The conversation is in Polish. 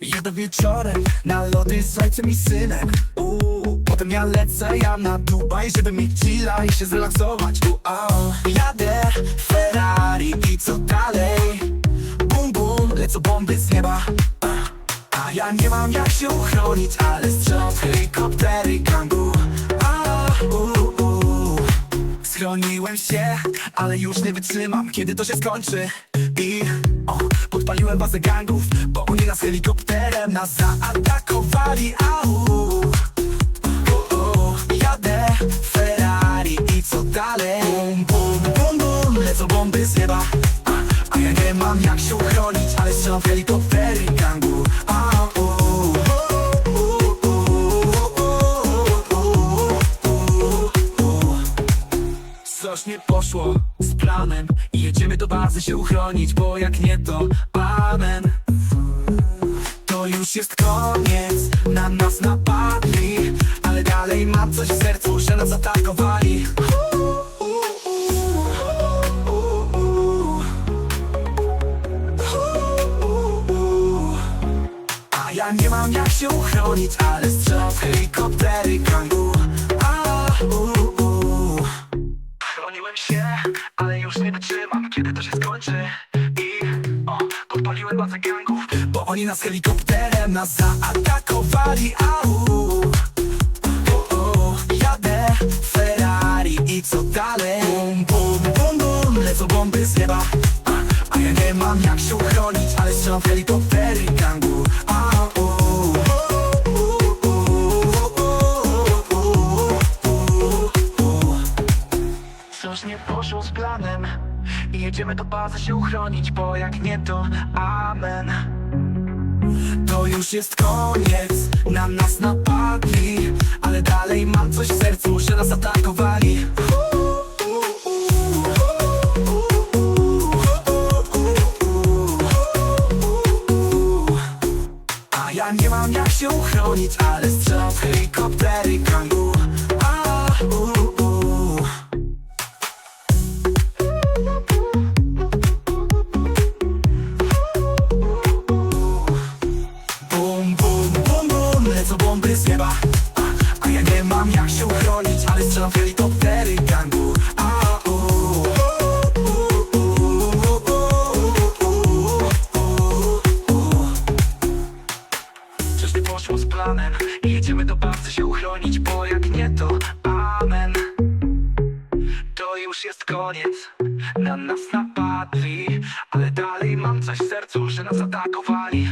Jadę wieczorem na lody z ojcem i synem Uuu, Potem ja lecę ja na Dubaj, żeby mieć chilla i się zrelaksować Uau. Jadę Ferrari i co dalej? Bum bum, lecą bomby z nieba A ja nie mam jak się uchronić, ale strzelam się, ale już nie wytrzymam, kiedy to się skończy I o, podpaliłem bazę gangów, bo oni nas helikopterem nas zaatakowali Au, u, u. Jadę Ferrari i co dalej? Bum, bum, bum, bum, lecą bomby z nieba A, a ja nie mam jak się uchronić, ale strzelam w helikoptery Coś nie poszło z planem I jedziemy do bazy się uchronić Bo jak nie to amen. To już jest koniec Na nas napadli Ale dalej mam coś w sercu Że nas atakowali A ja nie mam jak się uchronić Ale strzelam Ale już nie wytrzymam, kiedy to się skończy. I o, podpaliłem bazę gangów Bo oni nas helikopterem nas zaatakowali. Au, o, o, jadę Ferrari i co dalej? Bum, bum, bum, bum, lecą bomby z nieba. A, a ja nie mam jak się uchronić, ale strzelam w helikoptery gangu Poszło z planem. I jedziemy do bazy się uchronić Bo jak nie to amen. To już jest koniec Na nas napadli Ale dalej mam coś w sercu Że nas atakowali. A ja nie mam jak się uchronić Ale strzelam w w helikoptery gangu. A, u, u, u, u, u, u, u. Coś nie poszło z planem. Jedziemy do bazy się uchronić Bo jak nie to amen. To już jest koniec. Na nas napadli Ale dalej mam coś w sercu Że nas atakowali